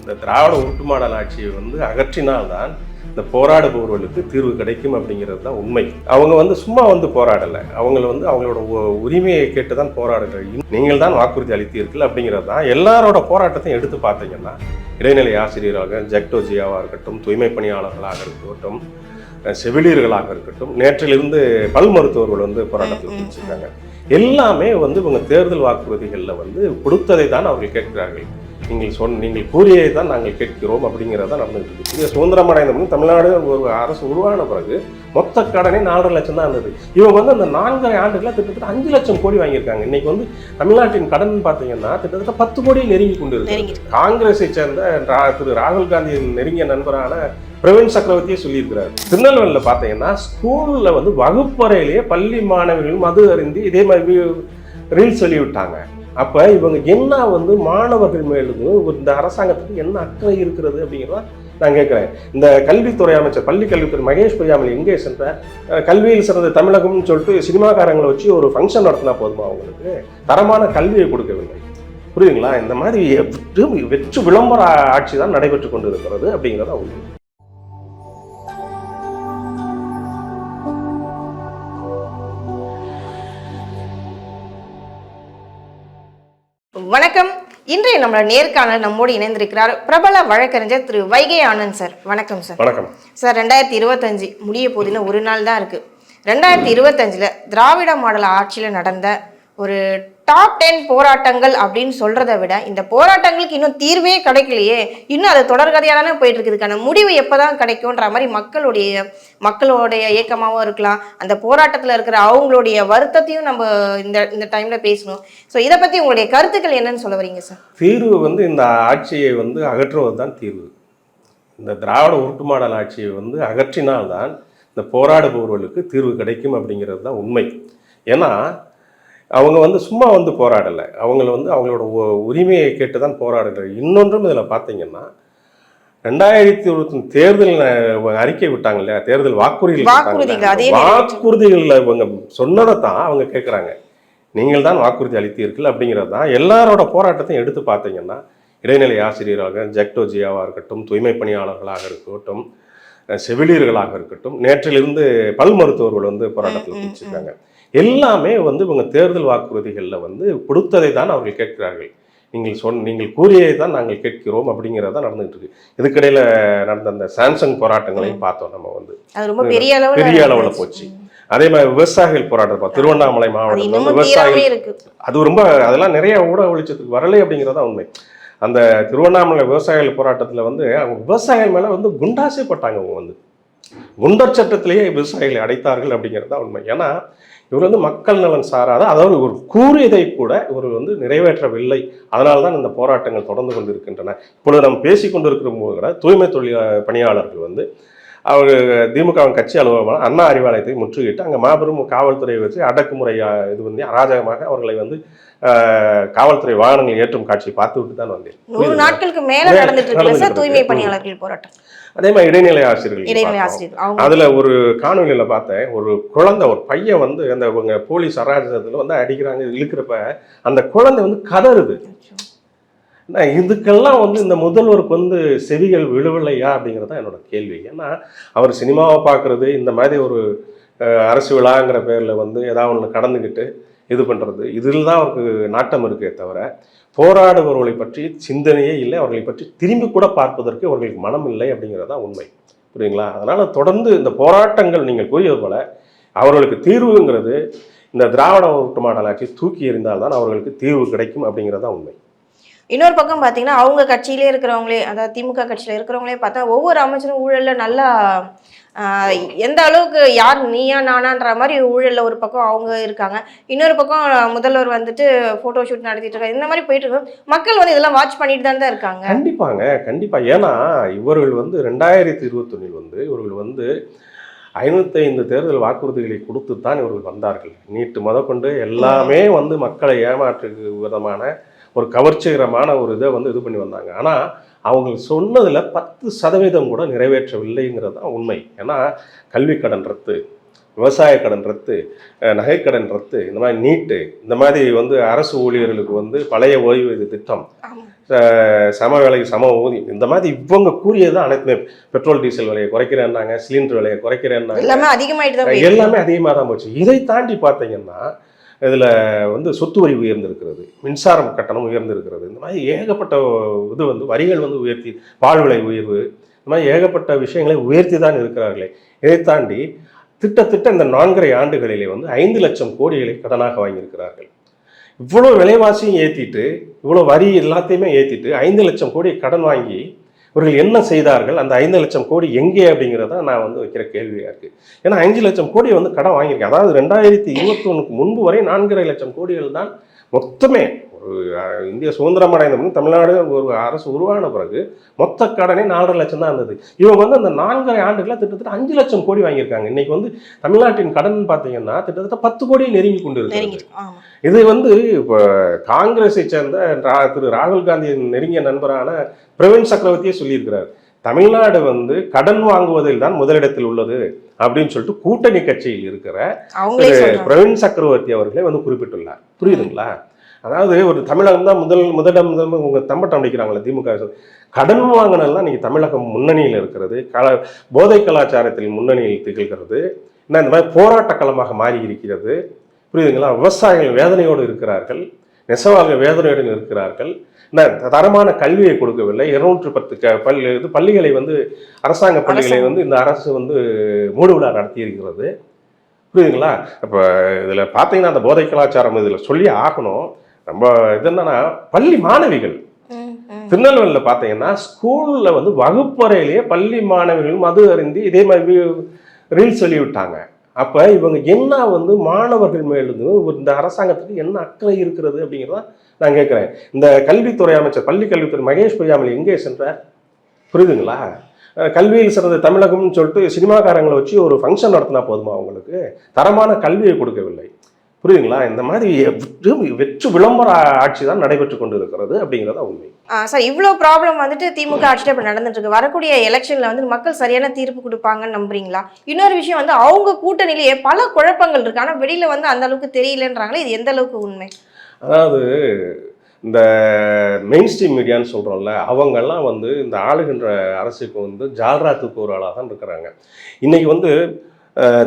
இந்த திராவிட உருட்டு மாடல் ஆட்சியை வந்து அகற்றினால்தான் இந்த போராடுபவர்களுக்கு தீர்வு கிடைக்கும் அப்படிங்கிறது தான் உண்மை. அவங்க வந்து சும்மா வந்து போராடலை. அவங்கள வந்து அவங்களோட உரிமையை கேட்டு தான் போராடுகிறார்கள் நீங்கள் தான் வாக்குறுதி அளித்தீர்கள் அப்படிங்கிறது தான் எல்லாரோட போராட்டத்தையும் எடுத்து பார்த்தீங்கன்னா இடைநிலை ஆசிரியராக ஜெக்டோ ஜியாவாக இருக்கட்டும் தூய்மை பணியாளர்களாக இருக்கட்டும் செவிலியர்களாக இருக்கட்டும் நேற்றிலிருந்து பல் மருத்துவர்கள் வந்து போராட்டத்தில் வச்சிருக்காங்க எல்லாமே வந்து இவங்க தேர்தல் வாக்குறுதிகளில் வந்து கொடுத்ததை தான் அவர்கள் கேட்கிறார்கள். நீங்கள் சொன்ன நீங்கள் கூறியதை தான் நாங்கள் கேட்கிறோம் அப்படிங்கிறத நடந்துகிட்டு இருக்கு. இது சுதந்திரம் அடைந்த பிறகு தமிழ்நாடு ஒரு அரசு உருவான பிறகு மொத்த கடனே நாலரை லட்சம் தான் இருந்தது. இவங்க வந்து அந்த நான்கரை ஆண்டுகளில் கிட்டத்தட்ட அஞ்சு லட்சம் கோடி வாங்கியிருக்காங்க. இன்னைக்கு வந்து தமிழ்நாட்டின் கடன் பார்த்தீங்கன்னா கிட்டத்தட்ட பத்து கோடி நெருங்கி கொண்டு இருக்கு. காங்கிரஸை சேர்ந்த திரு ராகுல் காந்தியின் நெருங்கிய நண்பரான பிரவீன் சக்கரவர்த்தியே சொல்லியிருக்கிறார். திருநெல்வேலியில் பார்த்தீங்கன்னா ஸ்கூலில் வந்து வகுப்பறையிலேயே பள்ளி மாணவர்கள் மது அருந்தி இதே மாதிரி ரீல்ஸ் சொல்லி விட்டாங்க அப்போ இவங்க என்ன வந்து மாணவர்கள் மேலுது இந்த அரசாங்கத்துக்கு என்ன அக்கறை இருக்கிறது அப்படிங்கிறத நான் கேட்குறேன். இந்த கல்வித்துறை அமைச்சர் பள்ளி கல்வித்துறை மகேஷ் பொய்யாமல் எங்கே சென்ற கல்வியில் சிறந்த தமிழகம்னு சொல்லிட்டு சினிமாக்காரங்களை வச்சு ஒரு ஃபங்க்ஷன் நடத்தினா போதுமா அவங்களுக்கு? தரமான கல்வியை கொடுக்கவில்லை. புரியுதுங்களா? இந்த மாதிரி வெற்று வெற்று விளம்பர ஆட்சி தான் நடைபெற்று கொண்டு இருக்கிறது அப்படிங்கிறத உண்மை வணக்கம். இன்றைய நம்மளோட நேர்காணல் நம்மோடு இணைந்திருக்கிறார் பிரபல வழக்கறிஞர் திரு வைகை ஆனந்த் சார். வணக்கம் சார். வணக்கம். சார் ரெண்டாயிரத்தி இருபத்தஞ்சு முடிய போதில் ஒரு நாள் தான் இருக்கு. ரெண்டாயிரத்தி இருபத்தஞ்சில் திராவிட மாடல் ஆட்சியில் நடந்த ஒரு டாப் டென் போராட்டங்கள் அப்படின்னு சொல்றதை விட இந்த போராட்டங்களுக்கு இன்னும் தீர்வே கிடைக்கலையே. இன்னும் அது தொடர்கதையாக தானே போயிட்டு இருக்குது இதுக்கான முடிவு எப்போதான் கிடைக்கும்ன்ற மாதிரி மக்களுடைய மக்களுடைய இயக்கமாகவும் இருக்கலாம். அந்த போராட்டத்தில் இருக்கிற அவங்களுடைய வருத்தத்தையும் நம்ம இந்த இந்த டைம்ல பேசணும். ஸோ இதை பற்றி உங்களுடைய கருத்துக்கள் என்னன்னு சொல்ல வரீங்க சார் தீர்வு வந்து இந்த ஆட்சியை வந்து அகற்றுவது தான் தீர்வு. இந்த திராவிட உருட்டு மாடல் ஆட்சியை வந்து அகற்றினால்தான் இந்த போராடுபவர்களுக்கு தீர்வு கிடைக்கும் அப்படிங்கிறது தான் உண்மை. ஏன்னா அவங்க வந்து சும்மா வந்து போராடலை. அவங்கள வந்து அவங்களோட உரிமையை கேட்டு தான் போராடுகிறார். இன்னொன்றும் இதில் பார்த்தீங்கன்னா ரெண்டாயிரத்தி இருபத்தி தேர்தல் அறிக்கை விட்டாங்க இல்லையா? தேர்தல்? நிறைவேற்று- வாக்குறுதிகளில் இவங்க சொன்னதை தான் அவங்க கேட்குறாங்க நீங்கள் தான் வாக்குறுதி அளித்தீர்கள் அப்படிங்கிறது தான் எல்லாரோட போராட்டத்தையும் எடுத்து பார்த்தீங்கன்னா இடைநிலை ஆசிரியராக ஜெக்டோ ஜியாவாக இருக்கட்டும் தூய்மை பணியாளர்களாக இருக்கட்டும் செவிலியர்களாக இருக்கட்டும் நேற்றிலிருந்து பல் மருத்துவர்கள் வந்து போராட்டத்தில் வச்சிருக்காங்க எல்லாமே வந்து இவங்க தேர்தல் வாக்குறுதிகளில் வந்து கொடுத்ததை தான் அவர்கள் கேட்கிறார்கள். நீங்கள் சொன்ன நீங்கள் கூறியதை தான் நாங்கள் கேட்கிறோம் அப்படிங்கிறத நடந்துகிட்டு இருக்கு. இதுக்கிடையில நடந்த அந்த சாம்சங் போராட்டங்களையும் பார்த்தோம் நம்ம வந்து. பெரிய அளவில் போச்சு. அதே மாதிரி விவசாயிகள் போராட்டம். திருவண்ணாமலை மாவட்டத்தில் வந்து விவசாயிகள் அது ரொம்ப அதெல்லாம் நிறைய ஊடக வெளிச்சத்துக்கு வரலை அப்படிங்கிறதா உண்மை. அந்த திருவண்ணாமலை விவசாயிகள் போராட்டத்தில் வந்து அவங்க விவசாயிகள் மேலே வந்து குண்டாசே போட்டாங்க அவங்க வந்து. குண்டர் சட்டத்திலேயே விவசாயிகளை அடைத்தார்கள் அப்படிங்கிறது தான் உண்மை. ஏன்னா இவர் வந்து மக்கள் நலன் சாராத அதாவது ஒரு கூறியதை கூட இவர் வந்து நிறைவேற்றவில்லை. அதனால தான் இந்த போராட்டங்கள் தொடர்ந்து கொண்டிருக்கின்றன. இப்பொழுது நம்ம பேசிக்கொண்டிருக்கிற போது கூட தூய்மை தொழில் பணியாளர்கள் வந்து அவர் திமுக கட்சி அலுவலகம் அண்ணா அறிவாலயத்தை முற்றுகையிட்டு அங்கே மாபெரும் காவல்துறையை வச்சு அடக்குமுறை அஹ், இது வந்து அராஜகமாக அவர்களை வந்து காவல்துறை வாகனங்கள் ஏற்றும் காட்சியை பார்த்து விட்டு தான் வந்தேன். நூறு? நாட்களுக்கு மேல நடந்துட்டு சார்? தூய்மை. பணியாளர்கள் போராட்டம். அதே மாதிரி இடைநிலை ஆசிரியர்கள் இடைநிலை பார்த்தோம். ஆசிரியர் அவங்க அதுல ஒரு காணொலியில பார்த்தேன். ஒரு குழந்தை ஒரு பையன் வந்து அந்த போலீஸ் அராஜகத்துல வந்து அடிக்கிறாங்க இழுக்கிறப்ப அந்த குழந்தை வந்து கதறுது. இதுக்கெல்லாம் வந்து இந்த முதல்வருக்கு வந்து செவிகள் விழுவில்லையா அப்படிங்கிறது தான் என்னோட கேள்வி. ஏன்னா அவர் சினிமாவை பார்க்குறது இந்த மாதிரி ஒரு அரசு விழாங்கிற பேரில் வந்து ஏதாவது ஒன்று கடந்துக்கிட்டு இது பண்ணுறது இதில் தான் அவருக்கு நாட்டம் இருக்கே தவிர போராடுபவர்களை பற்றி சிந்தனையே இல்லை அவர்களை பற்றி திரும்பி கூட பார்ப்பதற்கு அவர்களுக்கு மனம் இல்லை அப்படிங்கிறது தான் உண்மை. புரியுங்களா அதனால் தொடர்ந்து இந்த போராட்டங்கள் நீங்கள் கூறியது போல அவர்களுக்கு தீர்வுங்கிறது இந்த திராவிட உருட்டு மாடல் தூக்கி எறிந்தால் தான் அவர்களுக்கு தீர்வு கிடைக்கும் அப்படிங்கிறது தான் உண்மை. இன்னொரு பக்கம் பாத்தீங்கன்னா அவங்க கட்சியிலே இருக்கிறவங்களே அதாவது திமுக கட்சியில இருக்கிறவங்களே பார்த்தா ஒவ்வொரு அமைச்சரும் ஊழல்ல நல்லா எந்த அளவுக்கு யார் நீயா நானான்ற மாதிரி ஊழல்ல ஒரு பக்கம் அவங்க இருக்காங்க. இன்னொரு பக்கம் முதல்வர் வந்துட்டு போட்டோ ஷூட் நடத்திட்டு இருக்காங்க இந்த மாதிரி போயிட்டு இருக்கு மக்கள் வந்து இதெல்லாம் வாட்ச் பண்ணிட்டு தான் தான் இருக்காங்க. கண்டிப்பாங்க கண்டிப்பா. ஏன்னா இவர்கள் வந்து ரெண்டாயிரத்தி இருபத்தொன்னில் வந்து இவர்கள் வந்து ஐந்து தேர்தல் வாக்குறுதிகளை கொடுத்து தான் இவர்கள் வந்தார்கள். நீட்டு முதற்கொண்டு எல்லாமே வந்து மக்களை ஏமாற்று விதமான ஒரு கவர்ச்சிகரமான ஒரு இதை வந்து இது பண்ணி வந்தாங்க. ஆனா அவங்க சொன்னதுல பத்து சதவீதம் கூட நிறைவேற்றவில்லைங்கிறது தான் உண்மை. ஏன்னா கல்வி கடன் ரத்து விவசாய கடன் ரத்து நகைக்கடன் ரத்து இந்த மாதிரி நீட்டு இந்த மாதிரி வந்து அரசு ஊழியர்களுக்கு வந்து பழைய ஓய்வூதிய திட்டம் சம வேலைக்கு சம ஊதியம் இந்த மாதிரி இவங்க கூறியது தான் அனைத்துமே. பெட்ரோல் டீசல் விலையை குறைக்கிறேன்னாங்க சிலிண்டர் விலையை குறைக்கிறேன்னாங்க. எல்லாமே அதிகமாயிட்டு தான் போயிருக்கு. எல்லாமே அதிகமாக தான் போச்சு. இதை தாண்டி பார்த்தீங்கன்னா இதில் வந்து சொத்து வரி உயர்ந்திருக்கிறது மின்சாரம் கட்டணம் உயர்ந்திருக்கிறது. இந்த மாதிரி ஏகப்பட்ட இது வந்து வரிகள் வந்து உயர்த்தி பால் விலை உயர்வு இந்த மாதிரி ஏகப்பட்ட விஷயங்களை உயர்த்தி தான் இருக்கிறார்களே. இதை தாண்டி திட்டத்திட்ட இந்த நான்கரை ஆண்டுகளிலே வந்து ஐந்து லட்சம் கோடிகளை கடனாக வாங்கியிருக்கிறார்கள். இவ்வளோ விலைவாசியும் ஏற்றிட்டு இவ்வளோ வரி எல்லாத்தையுமே ஏற்றிட்டு ஐந்து லட்சம் கோடி கடன் வாங்கி இவர்கள் என்ன செய்தார்கள்? அந்த ஐந்து லட்சம் கோடி எங்கே அப்படிங்கிறத நான் வந்து வைக்கிற கேள்வியாக இருக்குது ஏன்னா அஞ்சு லட்சம் கோடி வந்து கடன் வாங்கியிருக்கேன். அதாவது ரெண்டாயிரத்தி இருபத்தி ஒன்றுக்கு முன்பு வரை நான்கரை லட்சம் கோடிகள் தான் மொத்தமே இந்திய சுதந்திரம் அடைந்த தமிழ்நாடு ஒரு அரசு உருவான பிறகு மொத்த கடனே நாலரை லட்சம் தான் இருந்தது. இவங்க வந்து அந்த நான்கரை ஆண்டுகளில் கிட்டத்தட்ட அஞ்சு லட்சம் கோடி வாங்கியிருக்காங்க. இன்னைக்கு வந்து தமிழ்நாட்டின் கடன் பார்த்தீங்கன்னா கிட்டத்தட்ட பத்து கோடியை நெருங்கி கொண்டு ஆமா. இது வந்து இப்போ காங்கிரஸை சேர்ந்த திரு ராகுல் காந்தியின் நெருங்கிய நண்பரான பிரவீன் சக்கரவர்த்தியே சொல்லியிருக்கிறார். தமிழ்நாடு வந்து கடன் வாங்குவதில் தான் முதலிடத்தில் உள்ளது அப்படின்னு சொல்லிட்டு கூட்டணி கட்சியில் இருக்கிற பிரவீன் சக்கரவர்த்தி அவர்களே வந்து குறிப்பிட்டுள்ளார். புரியுதுங்களா? அதாவது ஒரு தமிழகம் தான் முதல் முதலிடம் முதல் உங்க தம்பட்டம் அடிக்கிறாங்களே திமுக. கடன் வாங்கினெல்லாம் இன்னைக்கு தமிழகம் முன்னணியில் இருக்கிறது. கல போதை கலாச்சாரத்தில் முன்னணியில் திகழ்கிறது. இன்னும் இந்த மாதிரி போராட்ட களமாக மாறி இருக்கிறது புரியுதுங்களா? விவசாயிகள் வேதனையோடு இருக்கிறார்கள். நெசவாளர்கள் வேதனையோடு இருக்கிறார்கள். என்ன தரமான கல்வியை கொடுக்கவில்லை. இருநூற்று பத்து க பள்ளி இது பள்ளிகளை வந்து அரசாங்க பள்ளிகளை. வந்து இந்த அரசு வந்து மூடு விழா நடத்தி இருக்கிறது புரியுதுங்களா? இப்போ இதில் பார்த்தீங்கன்னா அந்த போதை கலாச்சாரம் இதில் சொல்லி ஆகணும். ரொம்ப இது என்னன்னா பள்ளி மாணவிகள். திருநெல்வேலியில் பார்த்தீங்கன்னா ஸ்கூலில் வந்து வகுப்பறையிலேயே பள்ளி மாணவிகள் மது அருந்தி இதே மாதிரி ரீல்ஸ் சொல்லி விட்டாங்க அப்போ இவங்க என்ன வந்து மாணவர்கள் மேலுந்து ஒரு இந்த அரசாங்கத்துக்கு என்ன அக்கறை இருக்கிறது அப்படிங்கிறத நான் கேட்குறேன். இந்த கல்வித்துறை அமைச்சர் பள்ளி கல்வித்துறை மகேஷ் பொய்யாமல் எங்கே சென்றார்? புரியுதுங்களா? கல்வியில் சிறந்த தமிழகம்னு சொல்லிட்டு சினிமாக்காரங்களை வச்சு ஒரு ஃபங்க்ஷன் நடத்தினா போதுமா அவங்களுக்கு? தரமான கல்வியை கொடுக்கவில்லை. புரியுதுங்களா? இந்த மாதிரி வெற்று விளம்பர ஆட்சி தான் நடைபெற்று கொண்டு இருக்கிறது அப்படிங்கிறத உண்மை. சார் இவ்வளோ ப்ராப்ளம் வந்துட்டு திமுக ஆட்சியில் இப்போ நடந்துட்டு இருக்கு. வரக்கூடிய எலெக்ஷன்ல வந்து மக்கள் சரியான தீர்ப்பு கொடுப்பாங்கன்னு நம்புறீங்களா? இன்னொரு விஷயம் வந்து அவங்க கூட்டணியிலேயே பல குழப்பங்கள் இருக்கு. ஆனால் வெளியில வந்து அந்த அளவுக்கு தெரியலன்றாங்களே இது எந்த அளவுக்கு உண்மை? அதாவது இந்த மெயின் ஸ்ட்ரீம் மீடியான்னு சொல்கிறோம்ல அவங்கெல்லாம் வந்து இந்த ஆளுகின்ற அரசுக்கு வந்து ஜால்ரா தூக்குவராளாக தான் இருக்கிறாங்க. இன்றைக்கி வந்து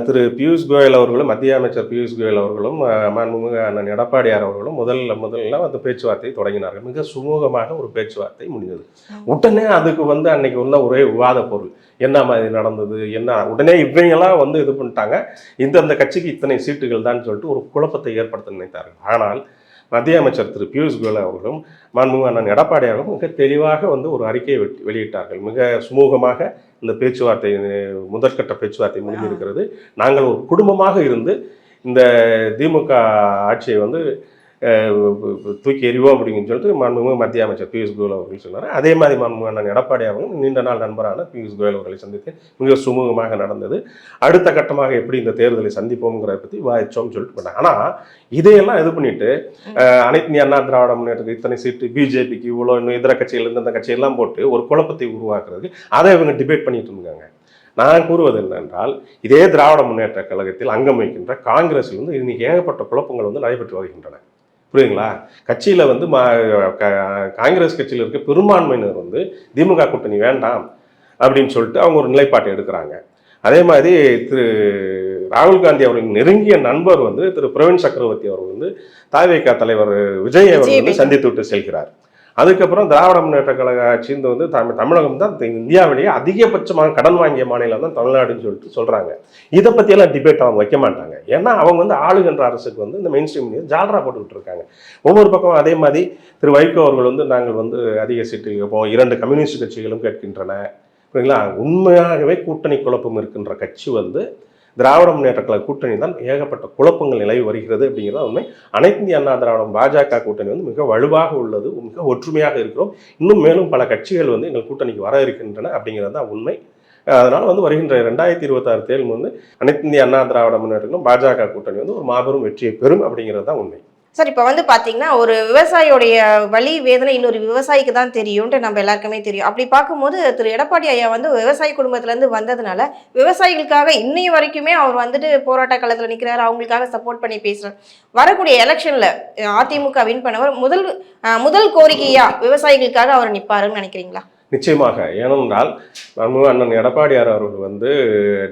திரு பியூஷ் கோயல் அவர்களும் மத்திய அமைச்சர் பியூஷ் கோயல் அவர்களும் மாண்புமிகு அண்ணன் எடப்பாடியார் அவர்களும் முதல்ல முதல்ல அந்த பேச்சுவார்த்தையை தொடங்கினார்கள். மிக சுமூகமாக ஒரு பேச்சுவார்த்தை முடிந்தது. உடனே அதுக்கு வந்து அன்னைக்கு உள்ள ஒரே விவாத பொருள். என்ன மாதிரி நடந்தது? என்ன? உடனே இவங்கெல்லாம் வந்து இது பண்ணிட்டாங்க. இந்தந்த கட்சிக்கு இத்தனை சீட்டுகள் தான் சொல்லிட்டு ஒரு குழப்பத்தை ஏற்படுத்த நினைத்தார்கள். ஆனால் மத்திய அமைச்சர் திரு பியூஷ் கோயல் அவர்களும் மாண்புமிகு அண்ணன் எடப்பாடி அவர்களும் மிக தெளிவாக வந்து ஒரு அறிக்கையை வெளியிட்டார்கள். மிக சுமூகமாக இந்த பேச்சுவார்த்தை முதற்கட்ட பேச்சுவார்த்தை முடிந்திருக்கிறது நாங்கள் ஒரு குடும்பமாக இருந்து இந்த திமுக ஆட்சியை வந்து தூக்கி எறிவோம் அப்படின்னு சொல்லிட்டு மாண்புமிகு மத்திய அமைச்சர் பியூஷ் கோயல் அவர்கள் சொன்னார். அதே மாதிரி மாண்புமிகு அண்ணன் எடப்பாடி அவர்களும் நீண்ட நாள் நண்பரான பியூஷ் கோயல் அவர்களை சந்தித்து மிக சுமூகமாக நடந்தது. அடுத்த கட்டமாக எப்படி இந்த தேர்தலை சந்திப்போங்கிறத பற்றி வாய்ச்சோம்னு சொல்லிட்டு பண்ணாங்க ஆனால் இதையெல்லாம் இது பண்ணிட்டு அனைத்து அண்ணா திராவிட முன்னேற்றத்துக்கு இத்தனை சீட்டு பிஜேபிக்கு இவ்வளோ இன்னும் இதர கட்சிகள் இந்த கட்சியெல்லாம் போட்டு ஒரு குழப்பத்தை உருவாக்குறதுக்கு அதை இவங்க டிபேட் பண்ணிட்டு இருக்காங்க. நான் கூறுவது என்னென்றால் இதே திராவிட முன்னேற்ற கழகத்தில் அங்கம் வைக்கின்ற காங்கிரஸில் வந்து இன்னைக்கு ஏகப்பட்ட குழப்பங்கள் வந்து நடைபெற்று வருகின்றன. புரியுதுங்களா? கட்சியில் வந்து மா காங்கிரஸ் கட்சியில் இருக்க பெரும்பான்மையினர் வந்து திமுக கூட்டணி வேண்டாம் அப்படின்னு சொல்லிட்டு அவங்க ஒரு நிலைப்பாட்டை எடுக்கிறாங்க. அதே மாதிரி திரு ராகுல் காந்தி அவர்களின் நெருங்கிய நண்பர் வந்து திரு பிரவீன் சக்கரவர்த்தி அவர் வந்து தாவேகா தலைவர் விஜய் அவர் வந்து சந்தித்து விட்டு செல்கிறார். அதுக்கப்புறம் திராவிட முன்னேற்ற கழக ஆட்சிந்து வந்து தமிழ் தமிழகம் தான் இந்தியாவிலேயே அதிகபட்சமாக கடன் வாங்கிய மாநிலம் தான் தமிழ்நாடுன்னு சொல்லிட்டு சொல்கிறாங்க இதை பற்றியெல்லாம் டிபேட் அவங்க வைக்க மாட்டாங்க. ஏன்னா அவங்க வந்து ஆளுகின்ற அரசுக்கு வந்து இந்த மெயின் ஸ்ட்ரீம் ஜால்ரா போட்டுக்கிட்டு இருக்காங்க. ஒவ்வொரு பக்கம் அதே மாதிரி திரு வைகோ அவர்கள் வந்து நாங்கள் வந்து அதிக சீட்டு கேட்போம் இரண்டு கம்யூனிஸ்ட் கட்சிகளும் கேட்கின்றன. புரியுங்களா உண்மையாகவே கூட்டணி குழப்பம் இருக்கின்ற கட்சி வந்து திராவிட முன்னேற்ற கழக கூட்டணி தான் ஏகப்பட்ட குழப்பங்கள் நிலவி வருகிறது அப்படிங்கிறது உண்மை. அனைத்து இந்திய அண்ணா திராவிடம் பாஜக கூட்டணி வந்து மிக வலுவாக உள்ளது மிக ஒற்றுமையாக இருக்கிறோம். இன்னும் மேலும் பல கட்சிகள் வந்து எங்கள் கூட்டணிக்கு வர இருக்கின்றன அப்படிங்கிறது தான் உண்மை. அதனால் வந்து வருகின்ற ரெண்டாயிரத்தி இருபத்தாறு தேர்தல் வந்து அனைத்து இந்திய அண்ணா திராவிட முன்னேற்றங்களும் பாஜக கூட்டணி வந்து ஒரு மாபெரும் வெற்றியை பெறும் அப்படிங்கிறது தான் உண்மை. சார் இப்போ வந்து பார்த்தீங்கன்னா ஒரு விவசாயியோடைய வழி வேதனை இன்னொரு விவசாயிக்கு தான் தெரியும்ன்ட்டு நம்ம எல்லாருக்குமே தெரியும். அப்படி பார்க்கும்போது திரு. எடப்பாடி ஐயா வந்து விவசாய குடும்பத்துலேருந்து வந்ததுனால விவசாயிகளுக்காக இன்னைய வரைக்குமே அவர் வந்துட்டு போராட்ட காலத்தில் நிற்கிறாரு அவங்களுக்காக சப்போர்ட் பண்ணி பேசுகிறார் வரக்கூடிய எலெக்ஷனில் அதிமுக வின் பண்ணவர் முதல் முதல் கோரிக்கையாக விவசாயிகளுக்காக அவர் நிற்பாருன்னு நினைக்கிறீங்களா? நிச்சயமாக. ஏனென்றால் நம்ம அண்ணன் எடப்பாடியார் அவர்கள் வந்து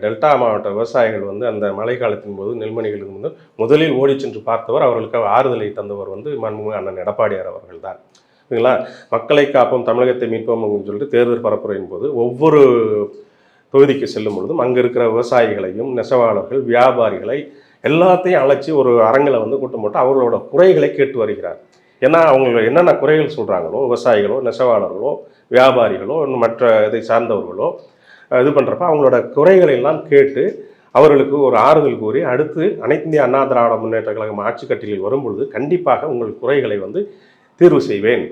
டெல்டா மாவட்ட விவசாயிகள் வந்து அந்த மழை காலத்தின் போது நெல்மணிகளுக்கு வந்து முதலில் ஓடிச் சென்று பார்த்தவர் அவர்களுக்கு ஆறுதலை தந்தவர் வந்து மன்முக அண்ணன் எடப்பாடியார் அவர்கள் தான். சரிங்களா? மக்களை காப்போம் தமிழகத்தை மீட்போம் அப்படின்னு சொல்லிட்டு தேர்தல் பரப்புரையின் போது ஒவ்வொரு தொகுதிக்கு செல்லும் பொழுதும் அங்கே இருக்கிற விவசாயிகளையும் நெசவாளர்கள் வியாபாரிகளை எல்லாத்தையும் அழைச்சி ஒரு அரங்கில் வந்து கூட்டம் போட்டு அவர்களோட குறைகளை கேட்டு வருகிறார். ஏன்னா அவங்க என்னென்ன குறைகள் சொல்கிறாங்களோ விவசாயிகளோ நெசவாளர்களோ வியாபாரிகளோ மற்ற இதை சார்ந்தவர்களோ இது பண்ணுறப்ப அவங்களோட குறைகளை எல்லாம் கேட்டு அவர்களுக்கு ஒரு ஆறுதல் கூறி அடுத்து அனைத்து இந்திய அண்ணா திராவிட முன்னேற்ற கழகம் ஆட்சி கட்டிலில் வரும்பொழுது கண்டிப்பாக உங்கள் குறைகளை வந்து தீர்வு செய்வேன்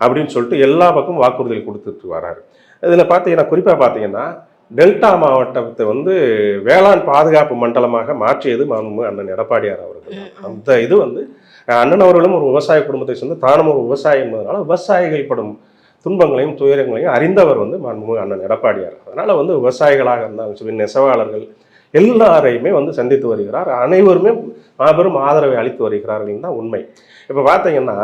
அப்படின்னு சொல்லிட்டு எல்லா பக்கமும் வாக்குறுதிகள் கொடுத்துட்டு வராரு இதில் பார்த்தீங்கன்னா குறிப்பாக பார்த்தீங்கன்னா டெல்டா மாவட்டத்தை வந்து வேளாண் பாதுகாப்பு மண்டலமாக மாற்றியது மாண்புமிகு அண்ணன் எடப்பாடியார் அவர்கள். அந்த இது வந்து அண்ணன் அவர்களும் ஒரு விவசாய குடும்பத்தை சேர்ந்து தானும் ஒரு விவசாயி என்பதனால விவசாயிகள் படும் துன்பங்களையும் துயரங்களையும் அறிந்தவர் வந்து மாண்புமிகு அண்ணன் எடப்பாடியார். அதனால் வந்து விவசாயிகளாக இருந்தாலும் சரி நெசவாளர்கள் எல்லாரையுமே வந்து சந்தித்து வருகிறார். அனைவருமே மாபெரும் ஆதரவை அளித்து வருகிறார்கள். தான் உண்மை. இப்போ பார்த்தீங்கன்னா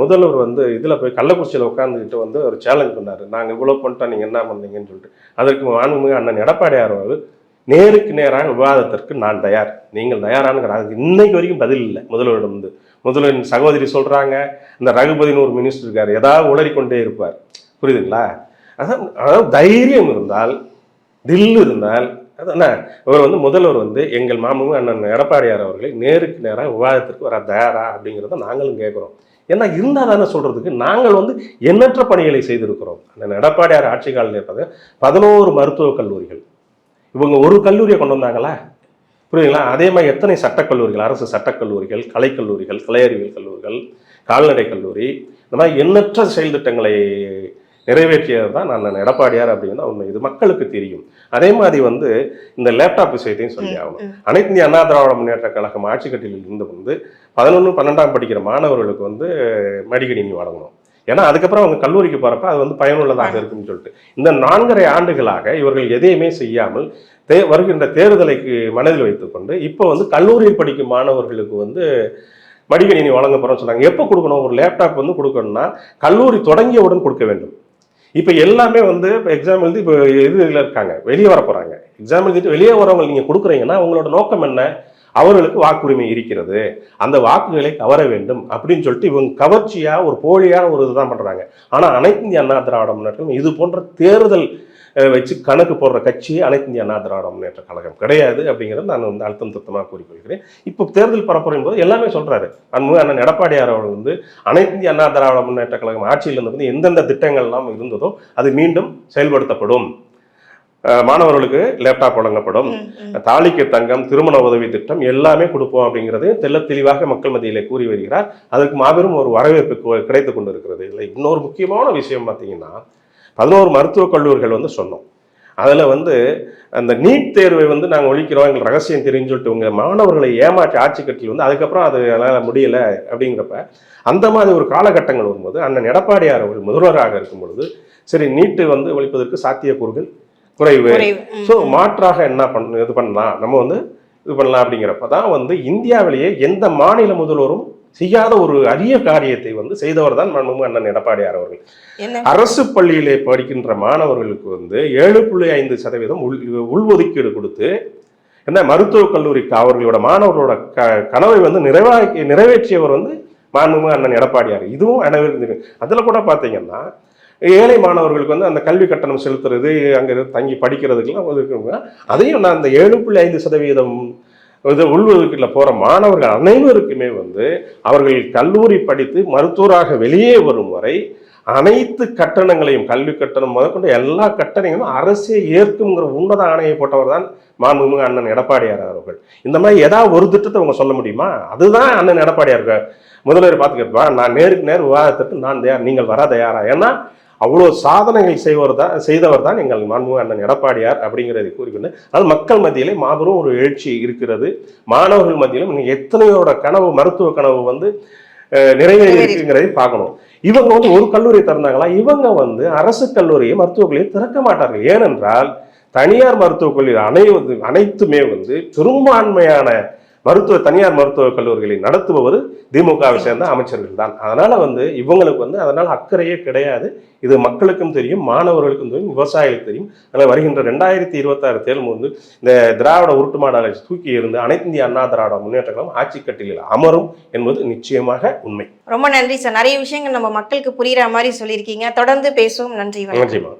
முதல்வர் வந்து இதில் போய் கள்ளக்குறிச்சியில் உட்காந்துக்கிட்டு வந்து ஒரு சேலஞ்ச் பண்ணார். நாங்கள் இவ்வளோ பண்ணிட்டோம் நீங்கள் என்ன பண்ணீங்கன்னு சொல்லிட்டு. அதற்கு மாண்புமிகு அண்ணன் எடப்பாடியார் அவர்கள் நேருக்கு நேராக விவாதத்திற்கு நான் தயார். நீங்கள் தயாரானுங்கிற அதுக்கு இன்னைக்கு வரைக்கும் பதில் இல்லை. முதல்வரிடம் வந்து முதல்வரின் சகோதரி சொல்கிறாங்க இந்த ரகுபதினு ஒரு மினிஸ்டர் இருக்கார் ஏதாவது உளறிக்கொண்டே இருப்பார். புரியுதுங்களா? அதான் அதாவது தைரியம் இருந்தால் தில் இருந்தால் அதான் இவர் வந்து முதல்வர் வந்து எங்கள் மாமனும் அண்ணன் எடப்பாடியார் அவர்களை நேருக்கு நேராக விவாதத்திற்கு வர தயாரா அப்படிங்கிறத நாங்களும் கேட்குறோம் ஏன்னா இருந்தால் தானே சொல்கிறதுக்கு நாங்கள் வந்து எண்ணற்ற பணிகளை செய்திருக்கிறோம். அண்ணன் எடப்பாடியார் ஆட்சி காலம் இருப்பது பதினோரு மருத்துவக் கல்லூரிகள். இவங்க ஒரு கல்லூரியை கொண்டு வந்தாங்களா? புரியுதுங்களா? அதே மாதிரி எத்தனை சட்டக் கல்லூரிகள் அரசு சட்டக் கல்லூரிகள் கலைக்கல்லூரிகள் கலை அறிவியல் கல்லூரிகள் கால்நடை கல்லூரி இந்த மாதிரி எண்ணற்ற செயல் திட்டங்களை நிறைவேற்றியது தான் நான் எடப்பாடியார் அப்படிங்கிறது உண்மை. இது மக்களுக்கு தெரியும். அதே மாதிரி வந்து இந்த லேப்டாப் விஷயத்தையும் சொல்லி ஆகணும். அனைத்து இந்திய அண்ணா திராவிட முன்னேற்ற கழகம் ஆட்சி கட்டிலில் இருந்து வந்து பதினொன்று பன்னெண்டாம் படிக்கிற மாணவர்களுக்கு வந்து மடிக்கணினி வழங்கணும். ஏன்னா அதுக்கப்புறம் அவங்க கல்லூரிக்கு போகிறப்ப அது வந்து பயனுள்ளதாக இருக்குன்னு சொல்லிட்டு. இந்த நான்கரை ஆண்டுகளாக இவர்கள் எதையுமே செய்யாமல் தே வருகின்ற தேர்தலைக்கு மனதில் வைத்துக்கொண்டு இப்போ வந்து கல்லூரியில் படிக்கும் மாணவர்களுக்கு வந்து மடிக்கணினி வழங்க போகிறோம்னு சொன்னாங்க எப்போ கொடுக்கணும்? ஒரு லேப்டாப் வந்து கொடுக்கணும்னா கல்லூரி தொடங்கியவுடன் கொடுக்க வேண்டும். இப்போ எல்லாமே வந்து இப்போ எக்ஸாம் எழுதி இப்போ இது இதில் இருக்காங்க. வெளியே வர போகிறாங்க எக்ஸாம் எழுதிட்டு வெளியே வரவங்க நீங்கள் கொடுக்குறீங்கன்னா உங்களோட நோக்கம் என்ன? அவர்களுக்கு வாக்குரிமை இருக்கிறது. அந்த வாக்குகளை கவர வேண்டும் அப்படின்னு சொல்லிட்டு இவங்க கவர்ச்சியாக ஒரு போலியான ஒரு இதுதான் பண்ணுறாங்க ஆனால் அனைத்து இந்திய அண்ணா திராவிட முன்னேற்றம் இது போன்ற தேர்தல் வச்சு கணக்கு போடுற கட்சி அனைத்து இந்திய அண்ணா திராவிட முன்னேற்ற கழகம் கிடையாது அப்படிங்கிறத நான் வந்து அழுத்தம் திருத்தமாக கூறிக்கொள்கிறேன். இப்போ தேர்தல் பரப்புரையும் போது எல்லாமே சொல்றாரு. அன்பு அண்ணன் எடப்பாடியார் அவர்கள் வந்து அனைத்து இந்திய அண்ணா திராவிட முன்னேற்ற கழகம் ஆட்சியில் இருந்தபோது எந்தெந்த திட்டங்கள் எல்லாம் இருந்ததோ அது மீண்டும் செயல்படுத்தப்படும். மாணவர்களுக்கு லேப்டாப் வழங்கப்படும். தாலிக்கு தங்கம் திருமண உதவி திட்டம் எல்லாமே கொடுப்போம் அப்படிங்கிறது தெள்ள தெளிவாக மக்கள் மத்தியிலே கூறி வருகிறார். அதற்கு மாபெரும் ஒரு வரவேற்பு கிடைத்து கொண்டு இருக்கிறது இதில் இன்னொரு முக்கியமான விஷயம் பார்த்தீங்கன்னா பதினோரு மருத்துவக் கல்லூரிகள் வந்து சொன்னோம். அதில் வந்து அந்த நீட் தேர்வை வந்து நாங்கள் ஒழிக்கிறோம் எங்களுக்கு ரகசியம் தெரியும்னு சொல்லிட்டு உங்கள் மாணவர்களை ஏமாற்றி ஆட்சி கட்டில் வந்து அதுக்கப்புறம் அது என்னால் முடியலை அப்படிங்கிறப்ப அந்த மாதிரி ஒரு காலகட்டங்கள் வரும்போது அண்ணன் எடப்பாடியார் அவர்கள் முதல்வராக இருக்கும் பொழுது சரி நீட்டு வந்து ஒழிப்பதற்கு சாத்தியக்கூறுகள் குறைவு. ஸோ மாற்றாக என்ன பண்ண இது பண்ணலாம்? நம்ம வந்து இது பண்ணலாம் அப்படிங்கிறப்ப தான் வந்து இந்தியாவிலேயே எந்த மாநில முதல்வரும் செய்யாத ஒரு அரிய காரியத்தை வந்து செய்தவர் தான் மாண்புமிகு அண்ணன் எடப்பாடியார் அவர்கள். அரசு பள்ளியிலே படிக்கின்ற மாணவர்களுக்கு வந்து ஏழு புள்ளி ஐந்து சதவீதம் உள் உள்ஒதுக்கீடு கொடுத்து என்ன மருத்துவக் கல்லூரிக்கு அவர்களோட மாணவர்களோட க கனவை வந்து நிறைவாக்கி நிறைவேற்றியவர் வந்து மாண்புமிகு அண்ணன் எடப்பாடியார். இதுவும் தெரியும் அதில் கூட பார்த்தீங்கன்னா ஏழை மாணவர்களுக்கு வந்து அந்த கல்வி கட்டணம் செலுத்துறது அங்கே தங்கி படிக்கிறதுக்கெல்லாம் இருக்குங்க அதையும் நான் அந்த ஏழு புள்ளி ஐந்து சதவீதம் இது உள்ஒதுக்கீட்டில் போகிற மாணவர்கள் அனைவருக்குமே வந்து அவர்கள் கல்லூரி படித்து மருத்துவராக வெளியே வரும் வரை அனைத்து கட்டணங்களையும் கல்வி கட்டணம் முதற்கொண்டு எல்லா கட்டணங்களும் அரசே ஏற்குங்கிற உன்னத ஆணையை போட்டவர் தான் மாண்புமிகு அண்ணன் எடப்பாடியார் அவர்கள். இந்த மாதிரி ஏதாவது ஒரு திட்டத்தை அவங்க சொல்ல முடியுமா? அதுதான் அண்ணன் எடப்பாடியார் முதல்வர் பார்த்துக்கிட்டு நான் நேருக்கு நேர் விவாதத்திற்கு நான் தயார் நீங்கள் வர தயாரா ஏன்னா அவ்வளோ சாதனைகள் செய்வர் தான் செய்தவர் தான் எங்கள் மாண்பு அண்ணன் எடப்பாடியார் அப்படிங்கிறதை கூறிக்கொண்டு அதனால் மக்கள் மத்தியிலே மாபெரும் ஒரு எழுச்சி இருக்கிறது. மாணவர்கள் மத்தியிலும் எத்தனையோட கனவு மருத்துவ கனவு வந்து நிறைவேறிங்கிறதை நிறைவேறி இருக்குங்கிறதை பார்க்கணும். இவங்க வந்து ஒரு கல்லூரி திறந்தாங்களா? இவங்க வந்து அரசு கல்லூரியை மருத்துவக் கல்லூரியை திறக்க மாட்டார்கள். ஏனென்றால் தனியார் மருத்துவக் கல்லூரி அனைவது அனைத்துமே வந்து பெரும்பான்மையான மருத்துவ தனியார் மருத்துவக் கல்லூரிகளை நடத்துபவர் திமுகவை சேர்ந்த அமைச்சர்கள் தான். அதனால வந்து இவங்களுக்கு வந்து அதனால அக்கறையே கிடையாது. இது மக்களுக்கும் தெரியும் மாணவர்களுக்கும் தெரியும் விவசாயிகளுக்கும் தெரியும். அதனால் வருகின்ற ரெண்டாயிரத்தி இருபத்தாறு தேர்தல் வந்து இந்த திராவிட உருட்டு மாடலை தூக்கி இருந்து அனைத்து இந்திய அண்ணா திராவிட முன்னேற்ற கழகம் ஆட்சி கட்டிலில் அமரும் என்பது நிச்சயமாக உண்மை. ரொம்ப நன்றி சார். நிறைய விஷயங்கள் நம்ம மக்களுக்கு புரியுற மாதிரி சொல்லியிருக்கீங்க. தொடர்ந்து பேசுவோம். நன்றி நன்றிமா